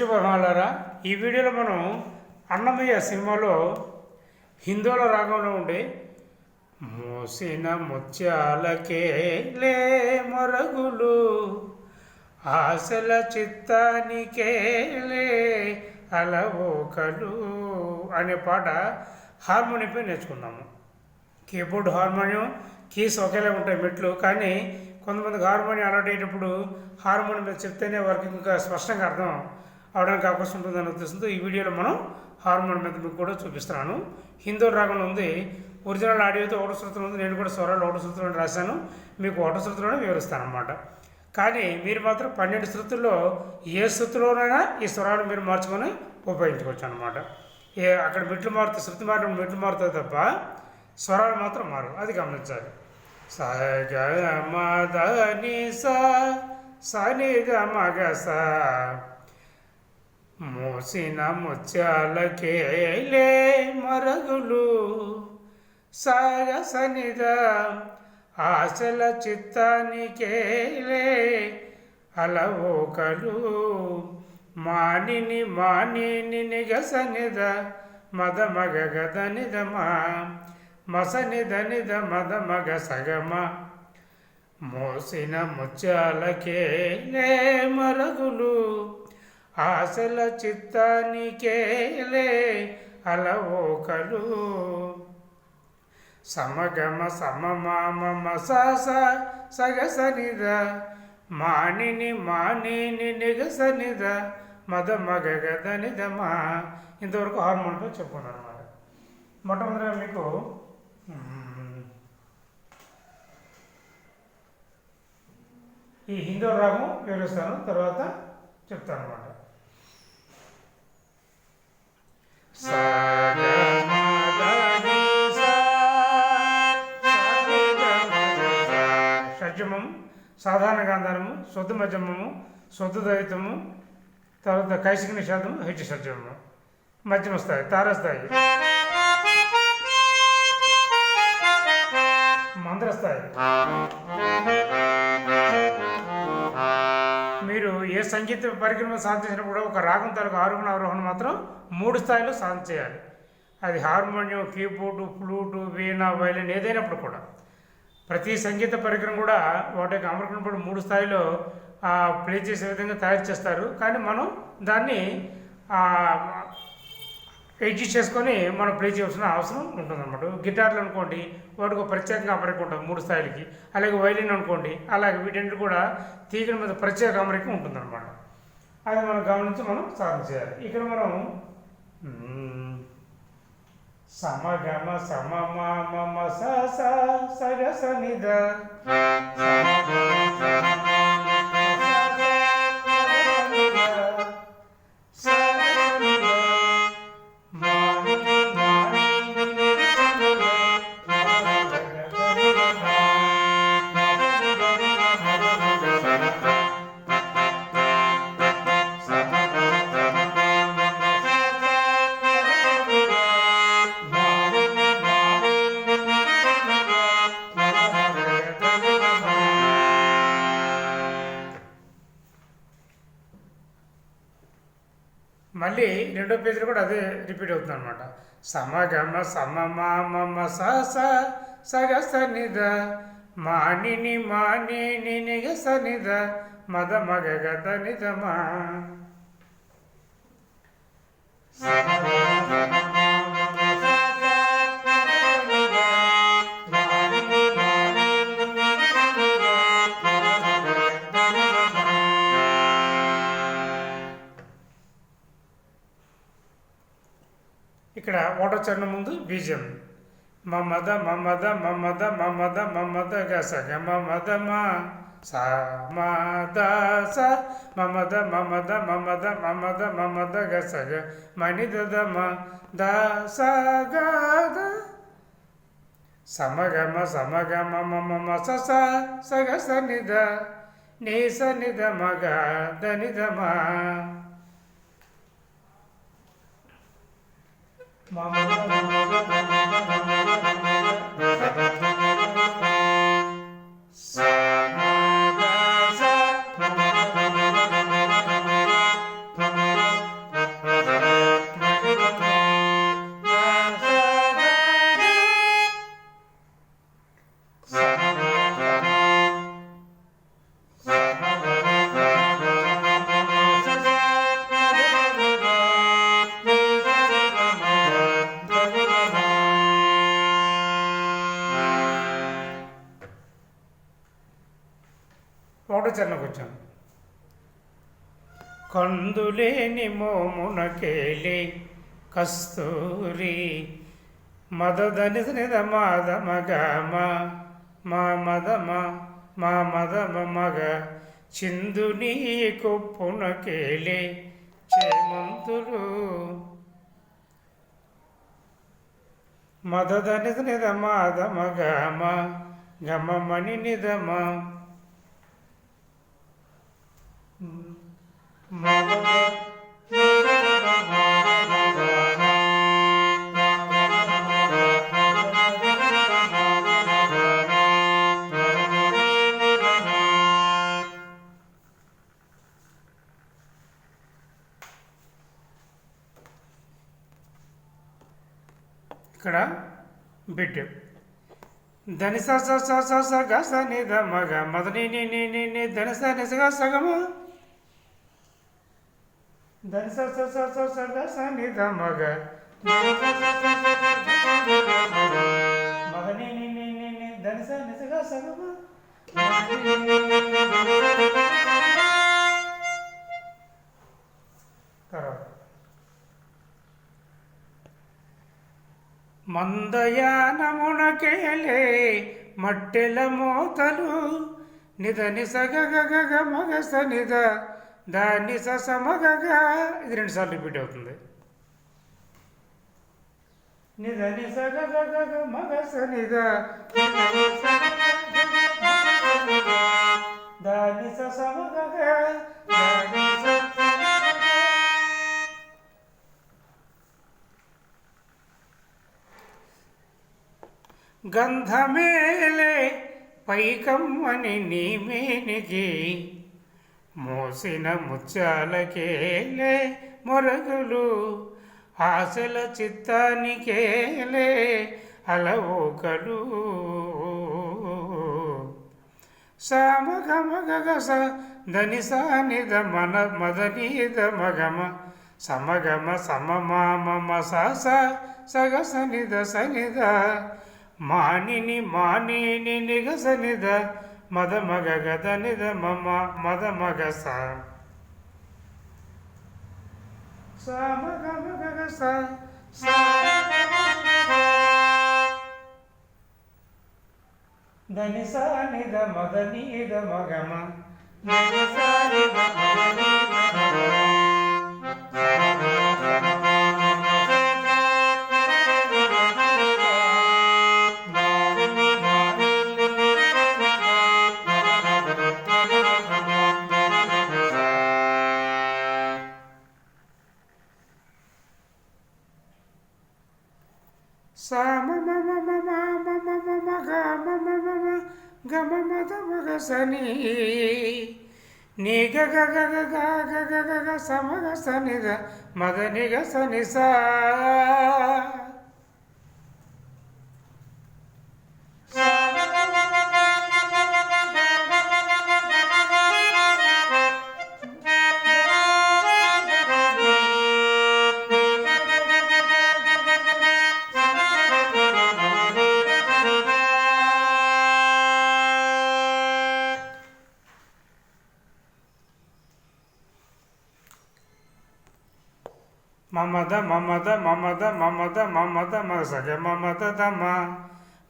YouTube ఈ వీడియోలో మనం అన్నమయ్య సినిమాలో హిందోల రాగంలో ఉండే మోసిన ముత్యాలకే లే మొరగులు ఆశల చిత్తానికే లే అలవోకలు అనే పాట హార్మోనియంపై నేర్చుకున్నాము కీబోర్డ్ హార్మోనియం కీస్ ఒకేలా ఉంటాయి మెట్లు కానీ కొంతమందికి హార్మోనియం అలవాటు అయ్యేటప్పుడు హార్మోనియం మీద చెప్తేనే వారికి ఇంకా స్పష్టంగా అర్థం అవడానికి అవకాశం ఉంటుందనే ఉద్దేశంతో ఈ వీడియోలో మనం హార్మోన్ మీద మీకు కూడా చూపిస్తున్నాను. హిందూ రాగంలో ఉంది. ఒరిజినల్ ఆడియోతో ఒకటి శృతులు ఉంది. నేను కూడా స్వరాలు ఒకటి శృతులను రాశాను. మీకు ఒకటి శృతులను వివరిస్తాను అనమాట కానీ మీరు మాత్రం పన్నెండు శృతుల్లో ఏ శృతిలోనైనా ఈ స్వరాలు మీరు మార్చుకొని ఉపయోగించుకోవచ్చు అనమాట ఏ అక్కడ మెట్లు మారుతాయి శృతి మారడం మెట్లు మారుతుంది తప్ప స్వరాలు మాత్రం మారు అది గమనించాలి. సహజ మదని స సని గ మగ స మోసిన ముత్యాలకేలే మరగులు సగ ఆశల చిత్తానికేలే అలవోకలు. మానిని మానిని నిగసనిద మద మగ గద నిదమా మద మగ సగమ. మోసిన ముత్యాలకే లే మరగులు ఆశల చిత్తానికేలే అలవోకలు. సమగమ సమమామ సస సగసనిద మానిని మానిని నిగసనిద మద మగగదనిదమా ఇంతవరకు హార్మోన్తో చెప్పుకున్నాను అనమాట మొట్టమొదటిగా మీకు ఈ హిందో రాగం వివరిస్తాను తర్వాత చెప్తాను అనమాట షడ్జమము సాధారణ గాంధారము శుద్ధ మధ్యమము శుద్ధ దైతము తర్వాత కైసిక నిషాదము హెచ్చు షడ్జమము మధ్యమ స్థాయి తారస్థాయి మంద్రస్థాయి ఏ సంగీత పరికరం సాధించినప్పుడు కూడా ఒక రాగం తాలూకు ఆరోహణ అవరోహణ మాత్రం మూడు స్థాయిలో సాధన చేయాలి. అది harmonium keyboard flute veena violin ఏదైనప్పుడు కూడా. ప్రతి సంగీత పరికరం కూడా వాటి యొక్క అమరుకున్నప్పుడు మూడు స్థాయిలో ప్లే చేసే విధంగా తయారు చేస్తారు. కానీ మనం దాన్ని అడ్జస్ట్ చేసుకొని మనం ప్లే చేయాల్సిన అవసరం ఉంటుందన్నమాట. గిటార్లు అనుకోండి వాటికి ప్రత్యేకంగా అమరిక ఉంటుంది మూడు స్థాయిలకి. అలాగే వైలిన్ అనుకోండి అలాగే వీటన్నిటి కూడా తీగల మీద ప్రత్యేక అమరిక ఉంటుందన్నమాట. అది మనం గమనించి మనం సాధన చేయాలి. ఇక్కడ మనం సమ గమ సమమ మమ స స సగ సనిద మళ్ళీ రెండో పేజీలో కూడా అదే రిపీట్ అవుతుంది అనమాట సమగమ సమమామ స స సగ సనిద మానిని మానిని నిగ సనిద మద మగ నిజమా ఇక్కడ ఓటర్ చరణం ముందు బీజం మమద మమద మమద మమద మమద గస గ మమద మా స మద స మమద మమద మమద మమద మమద గసగ గ మణి దద మ ద స గ ద సమగమ సమగమ మమ మ స స స గ స ని ద ని స ని ద ద ని ద మమ కందులేని మోమునకేలి కస్తూరి మదదని మాదమ గమ మా మదమ మా మదమ మగ చిందుని కొప్పునకేలి చేమంతులు. మదదని నిద మాద మగ గమమణి నిదమ. ఇక్కడ బిట్ ధని స స స స గ స ని ధ మ గ. మదని ని ని ని ధని స ని స గ స ದರ್ಸ ಸ ಸ ಸ ಸದ ಸ ಮಗ ಮಗನೇ, ನಿ ನಿ ನಿ ನಿ ಧನಿಸ ನಿಸಗ ಸಗಮ ಮಂದಯಾನ ಮುಣಕೆಯಲೆ ಮಟ್ಟೆಲ ಮೋತಲು ನಿಧ ನಿಸಗ ಗಗ ಮಗ ಸನಿಧ. దాన్ని ససమగగా. ఇది రెండు సార్లు రిపీట్ అవుతుంది. నిదని సగ గగ మగ సనిద. దాని ససమగగ. గంధమేలే పైకమ్మని నీ మేనికి. మోసిన ముత్యాలకేలే మొరగులు ఆశల చిత్తానికేలే అలవోకలు. సామగమగగ స ధని సానిద మన మదనీద మగమ సమగమ సమమామ స సగ సనిద సనిద మానిని మానిని నిగస నిద మద మగ గద నిద మమ మద మగ స మగ మగ స ధని స నిద మద నిద మగమ. ధని స నిద మద నిద సా ని గ గ గ గ గ గ గ గ గ స గ స గ స సా మమద మమద మమద మమద మమద మసగ మమద దమ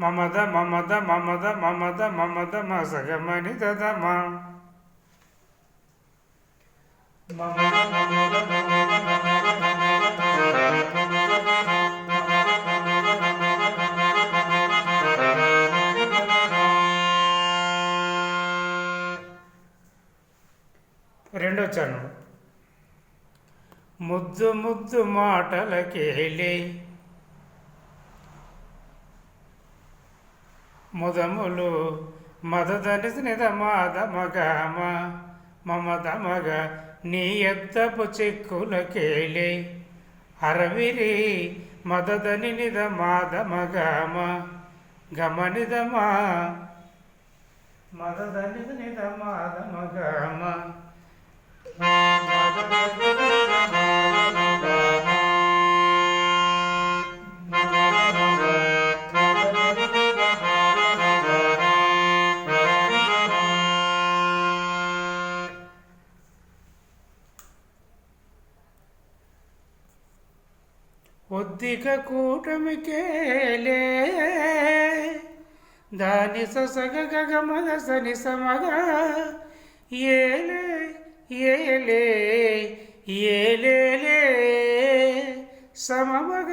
మమద మమద మమద మమద మమద మసగ మని దమ మమద మమద రెండో చరణం. ముద్దు ముద్దు మాటలకేలి ముదములు మదదని నిదమాదమగమ మమదమగ నీ ఎద్దపు చిక్కులకేలి అరవిరి మదదని నిదమాదమగమ గమనిదమా? మదదని నిదమాదమగమ ಒದ್ದಿಕ ಕೂಟಮಿ ಕೇಳೆ ದಾನಿಸ ಸಗ ಗಗ ಮಗ ಸನಿಸ ಮಗ ಏಲ ఏలే ఏలేలే సమమగ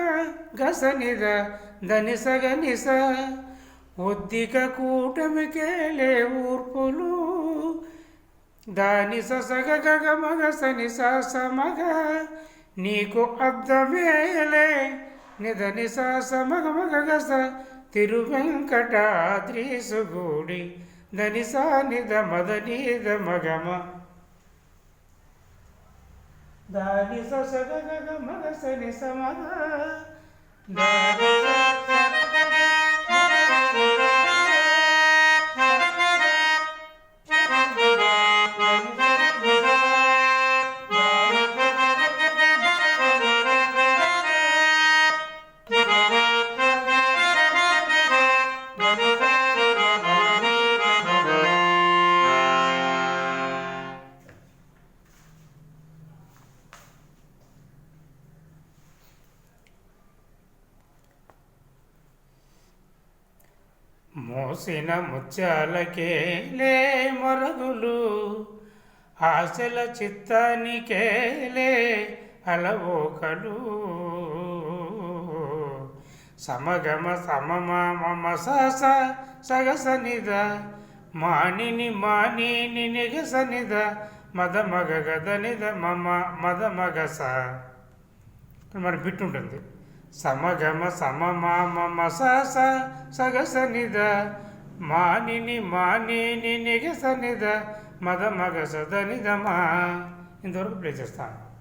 గసనిద దని సగ నిస ఒద్దిక కూటమికేలే ఊర్పులు దాని సగ గగ మగ సని సమగ నీకు అద్దమేలే నిధని సమగ మగ గస తిరువెంకటాద్రీసుగూడి దని సా నిద మద నిద మగమ దాని సగ గగ మగ సని సమగ మోసిన ముత్యాలకేలే మరగులు ఆశల చిత్తానికేలే అలవోకలు. సమగమ సమమ సస సగసనిద మానిని మానిని నిగసనిద మద మగ గదనిద మమ మద మగస మరి బిట్టుంటుంది సమగమ సమమామ సస సగసనిద. మానిని మానిని నిగసనిద. మద మగ సదనిదమా ఇంతవరకు ప్లే చేస్తాను.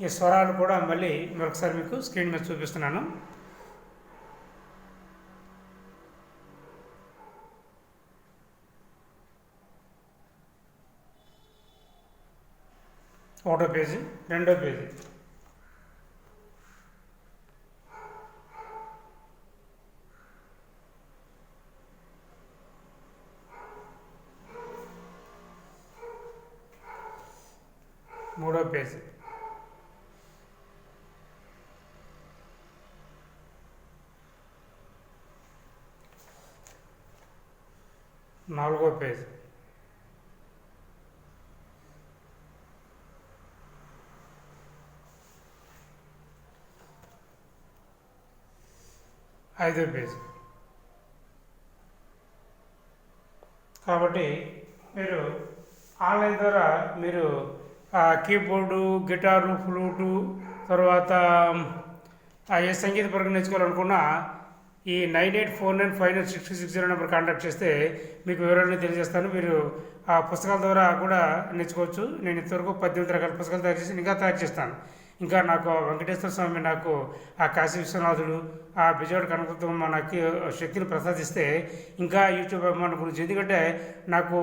ఈ స్వరాలు కూడా మళ్ళీ మరొకసారి మీకు స్క్రీన్ మీద చూపిస్తున్నాను. ఒకటో పేజీ రెండో పేజీ. మూడో పేజీ. నాలుగో పేజ్ ఐదో పేజ్ కాబట్టి మీరు ఆన్లైన్ ద్వారా మీరు కీబోర్డు గిటారు ఫ్లూటు తర్వాత ఏ సంగీత పరంగా నేర్చుకోవాలనుకున్నా ఈ nine eight four nine five nine six six zero number contact చేస్తే మీకు వివరాలను తెలియజేస్తాను. మీరు ఆ పుస్తకాల ద్వారా కూడా నేర్చుకోవచ్చు. నేను ఇంతవరకు పద్దెనిమిది రకాల పుస్తకాలు తయారు చేసి ఇంకా తయారు చేస్తాను. ఇంకా నాకు వెంకటేశ్వర స్వామి నాకు ఆ కాశీ విశ్వనాథుడు ఆ బిజోడు కనకదుర్గమ్మ నాకు శక్తిని ప్రసాదిస్తే ఇంకా యూట్యూబ్ అభిమానుల గురించి. ఎందుకంటే నాకు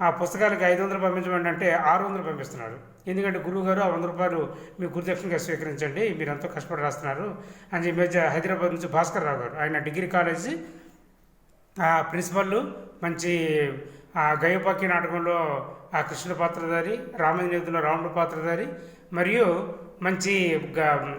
ఆ పుస్తకాలకి ఐదు వందలు పంపించమండి అంటే ఆరు వందలు పంపిస్తున్నాడు. ఎందుకంటే గురువు గారు ఆ వంద రూపాయలు మీ గురుదక్షిణగా స్వీకరించండి మీరు ఎంతో కష్టపడి రాస్తున్నారు అని చెప్పి హైదరాబాద్ నుంచి భాస్కర్ రావు గారు. ఆయన డిగ్రీ కాలేజీ ఆ ప్రిన్సిపల్ మంచి ఆ గయోపాకి నాటకంలో ఆ కృష్ణ పాత్రధారి రామజనీతిలో రాముడు పాత్రధారి మరియు మంచి గా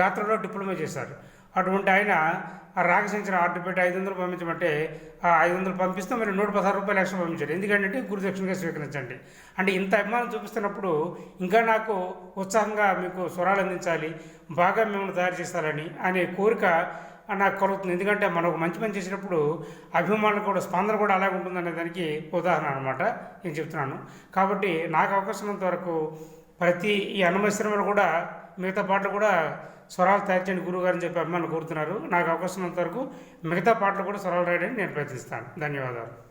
గాత్రంలో డిప్లొమా చేశారు. అటువంటి ఆయన ఆ రాగసంచర ఆర్డర్ పెట్టి ఐదు వందలు పంపించమంటే ఆ ఐదు వందలు పంపిస్తే మరి నూట పదహారు రూపాయలు ఎక్స్ట్రా పంపించారు. ఎందుకంటే గురుదక్షిణగా స్వీకరించండి. అంటే ఇంత అభిమానం చూపిస్తున్నప్పుడు ఇంకా నాకు ఉత్సాహంగా మీకు స్వరాలు అందించాలి బాగా మిమ్మల్ని తయారు చేస్తారని అనే కోరిక నాకు కలుగుతుంది. ఎందుకంటే మనకు మంచి పని చేసినప్పుడు అభిమానులు కూడా స్పందన కూడా అలాగే ఉంటుందనే దానికి ఉదాహరణ అనమాట నేను చెప్తున్నాను. కాబట్టి నాకు అవకాశం వరకు ప్రతి ఈ అన్నమశ్రమలు కూడా మిగతా పాటలు కూడా స్వరాలు తయారు చేయండి గురువు గారిని చెప్పి అభిమానులు కోరుతున్నారు. నాకు అవకాశం ఉన్నంతవరకు మిగతా పాటలు కూడా స్వరాలు రాయడానికి నేను ప్రయత్నిస్తాను. ధన్యవాదాలు.